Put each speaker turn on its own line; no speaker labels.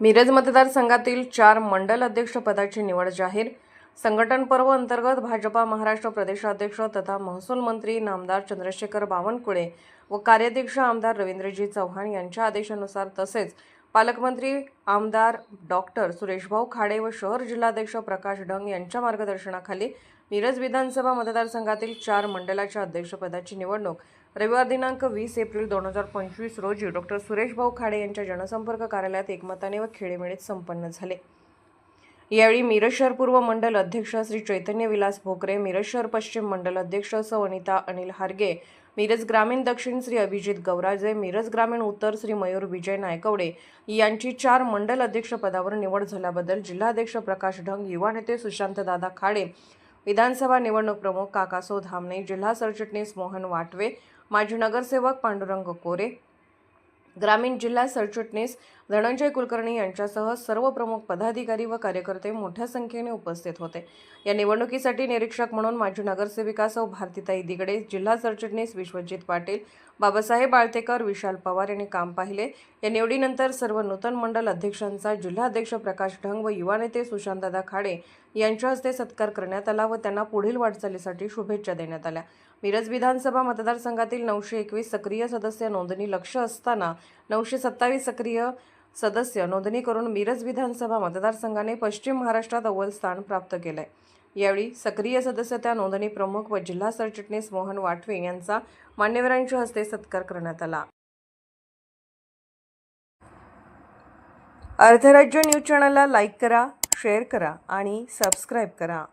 मिरज मतदारसंघातील चार मंडल अध्यक्षपदाची निवड जाहीर. संघटन पर्व अंतर्गत भाजपा महाराष्ट्र प्रदेशाध्यक्ष तथा महसूल मंत्री नामदार चंद्रशेखर बावनकुळे व कार्याध्यक्ष आमदार रवींद्रजी चव्हाण यांच्या आदेशानुसार तसेच पालकमंत्री आमदार डॉक्टर सुरेशभाऊ खाडे व शहर जिल्हाध्यक्ष प्रकाश ढंग यांच्या मार्गदर्शनाखाली मिरज विधानसभा मतदारसंघातील चार मंडलाच्या अध्यक्षपदाची निवडणूक रविवार दिनांक वीस एप्रिल दोन हजार पंचवीस रोजी डॉक्टर सुरेशभाऊ खाडे यांच्या जनसंपर्क कार्यालयात एकमताने व खेळीमेळीत संपन्न झाले. यावेळी मिरज शहर पूर्व मंडल अध्यक्ष श्री चैतन्य विलास भोकरे मिरज शहर पश्चिम मंडल अध्यक्ष सवनिता अनिल हारगे मिरज ग्रामीण दक्षिण श्री अभिजित गौराजे मिरज ग्रामीण उत्तर श्री मयूर विजय नायकवडे यांची चार मंडल अध्यक्षपदावर निवड झाल्याबद्दल जिल्हाध्यक्ष प्रकाश ढंग युवा नेते सुशांतदादा खाडे विधानसभा निवडणूक प्रमुख काकासो धामणे जिल्हा सरचिटणीस मोहन वाटवे माजी नगरसेवक पांडुरंग कोरे ग्रामीण जिल्हा सरचिटणीस धनंजय कुलकर्णी यांच्यासह सर्व प्रमुख पदाधिकारी व कार्यकर्ते मोठ्या संख्येने उपस्थित होते. या निवडणुकीसाठी निरीक्षक म्हणून माजी नगरसेविका सौ भारतीताई दिगडे जिल्हा सरचिटणीस विश्वजित पाटील बाबासाहेब बाळतेकर विशाल पवार यांनी काम पाहिले. या निवडीनंतर सर्व नूतन मंडल अध्यक्षांचा जिल्हाध्यक्ष प्रकाश ढंग व युवा नेते सुशांतदादा खाडे यांच्या हस्ते सत्कार करण्यात आला व त्यांना पुढील वाटचालीसाठी शुभेच्छा देण्यात आल्या. मिरज विधानसभा मतदारसंघातील नऊशे एकवीस सक्रिय सदस्य नोंदणी लक्ष असताना नऊशे सत्तावीस सक्रिय सदस्य नोंदणी करून मिरज विधानसभा मतदारसंघाने पश्चिम महाराष्ट्रात अव्वल स्थान प्राप्त केलंय. यावेळी सक्रिय सदस्यता नोंदणी प्रमुख व जिल्हा सरचिटणीस मोहन वाटवे यांचा मान्यवरांच्या हस्ते सत्कार करण्यात आला. अर्थराज्य न्यूज चॅनलला लाईक करा शेअर करा आणि सबस्क्राईब करा.